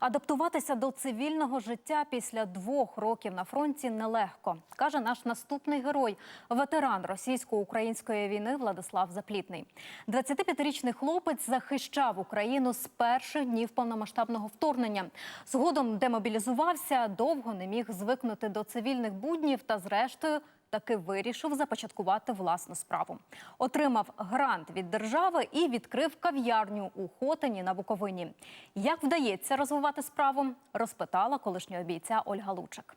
Адаптуватися до цивільного життя після двох років на фронті нелегко, каже наш наступний герой, ветеран російсько-української війни Владислав Заплітний. 25-річний хлопець захищав Україну з перших днів повномасштабного вторгнення. Згодом демобілізувався, довго не міг звикнути до цивільних буднів та, зрештою, таки вирішив започаткувати власну справу. Отримав грант від держави і відкрив кав'ярню у Хотині на Буковині. Як вдається розвивати справу, розпитала колишнього бійця Ольга Лучик.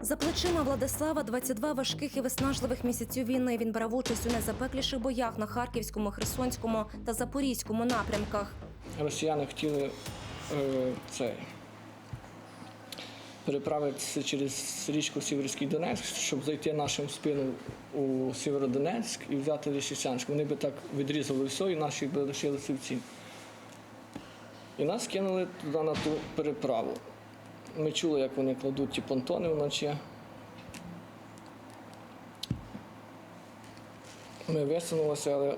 За плечима Владислава 22 важких і виснажливих місяців війни. Він брав участь у найзапекліших боях на Харківському, Херсонському та Запорізькому напрямках. Росіяни хотіли е, це, переправитися через річку Сіверський Донецьк, щоб зайти нашим спину у Сєвєродонецьк і взяти Лисичанськ. Вони би так відрізали все, і наші би лишилися в цім. І нас кинули туди на ту переправу. Ми чули, як вони кладуть ті понтони вночі. Ми висунулися, але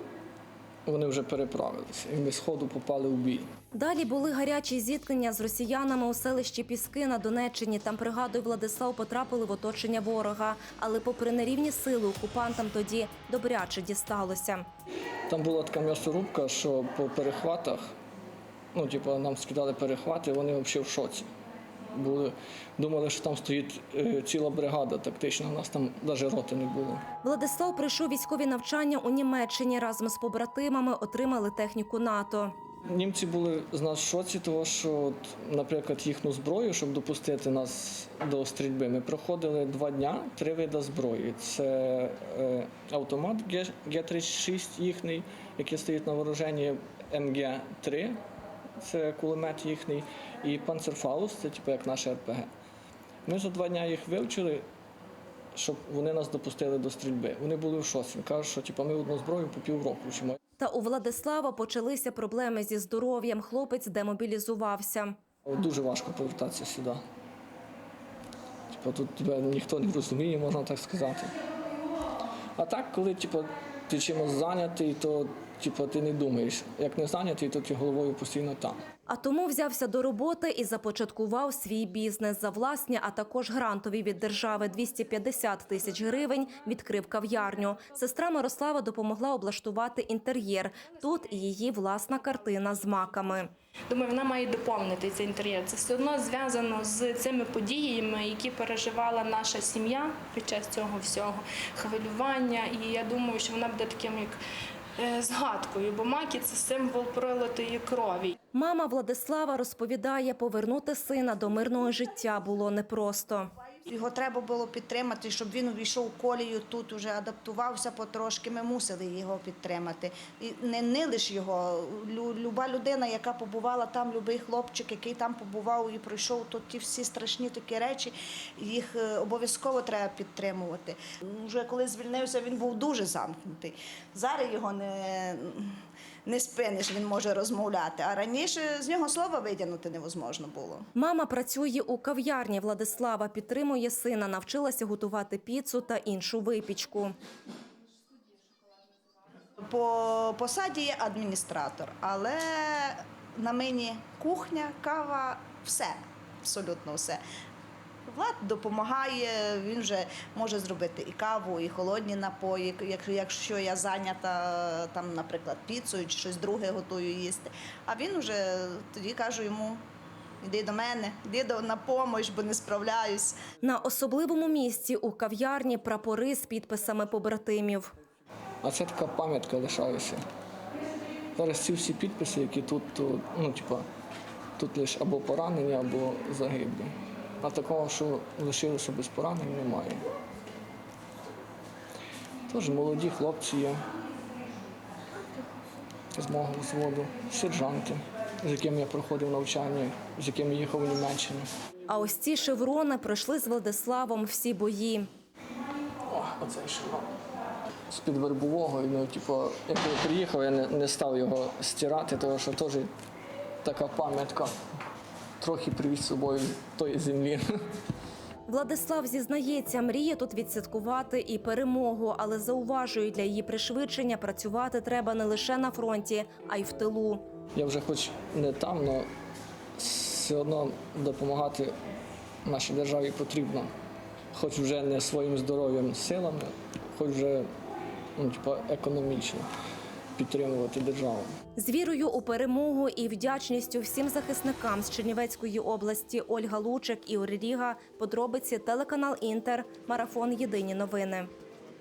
вони вже переправилися. І ми з ходу попали в бій. Далі були гарячі зіткнення з росіянами у селищі Піски на Донеччині. Там, пригадує Владислав, потрапили в оточення ворога. Але попри нерівні сили, окупантам тоді добряче дісталося. Там була така м'ясорубка, що по перехватах, ну, типу, нам скидали перехвати, вони взагалі в шоці. Були, думали, що там стоїть е, ціла бригада тактична, у нас там навіть роти не було. Владислав пройшов військові навчання у Німеччині разом з побратимами, отримали техніку НАТО. Німці були з нас в шоці, тому що, от, наприклад, їхню зброю, щоб допустити нас до стрільби, ми проходили два дня три види зброї. Це е, автомат Г- Г-36 їхній, який стоїть на вооруженні МГ-3, це кулемет їхній, і Панцерфаус, це типу як наше РПГ. Ми за два дня їх вивчили, щоб вони нас допустили до стрільби. Вони були в шоці. Кажуть, що типу, ми одну зброю по півроку вчимо. Та у Владислава почалися проблеми зі здоров'ям. Хлопець демобілізувався. Дуже важко повертатися сюди. Типу, тут тебе ніхто не розуміє, можна так сказати. А так, коли типу, ти чимось зайнятий, то типу, ти не думаєш. Як не зайнятий, то ти головою постійно там. А тому взявся до роботи і започаткував свій бізнес за власні, а також грантові від держави 250 тисяч гривень. Відкрив кав'ярню. Сестра Мирослава допомогла облаштувати інтер'єр. Тут і її власна картина з маками. Думаю, вона має доповнити цей інтер'єр. Це все одно зв'язано з цими подіями, які переживала наша сім'я під час цього всього хвилювання. І я думаю, що вона буде таким як згадкою, бо маки це символ пролитої крові. Мама Владислава розповідає, повернути сина до мирного життя було непросто. Його треба було підтримати, щоб він увійшов колію тут, уже адаптувався потрошки. Ми мусили його підтримати. І не, не лише його. Лю- Люба людина, яка побувала там, любий хлопчик, який там побував і пройшов тут ті всі страшні такі речі, їх е, обов'язково треба підтримувати. Вже коли звільнився, він був дуже замкнутий. Зараз його не, не спиниш, він може розмовляти. А раніше з нього слова витягнути невозможно було. Мама працює у кав'ярні. Владислава підтримує сина, навчилася готувати піцу та іншу випічку. По посаді є адміністратор, але на мені кухня, кава, все, абсолютно все. Влад допомагає, він вже може зробити і каву, і холодні напої, якщо, якщо я зайнята, там, наприклад, піцею чи щось друге готую їсти. А він вже тоді кажу йому: іди до мене, іди до, на помощь, бо не справляюсь. На особливому місці у кав'ярні прапори з підписами побратимів. А це така пам'ятка лишалася. Зараз ці всі підписи, які тут, то, ну, типа, тут лише або поранені, або загиблі. А такого, що лишилося без поранень, немає. Тож молоді хлопці є з мого взводу, сержанти, з якими я проходив навчання, з якими їхав у Німеччину. А ось ці шеврони пройшли з Владиславом всі бої. О, оцей шеврон. З-під вербового, ну, типу, як я приїхав, я не, не став його стирати, тому що теж така пам'ятка. Трохи привіз з собою тої землі. Владислав зізнається, мріє тут відсвяткувати і перемогу, але зауважує, для її пришвидшення працювати треба не лише на фронті, а й в тилу. Я вже хоч не там, але все одно допомагати нашій державі потрібно. Хоч вже не своїм здоров'ям, силами, хоч вже ну, типу, економічно підтримувати державу. З вірою у перемогу і вдячністю всім захисникам з Чернівецької області Ольга Лучик, Ігор Ріга, подробиці телеканал Інтер, марафон Єдині новини.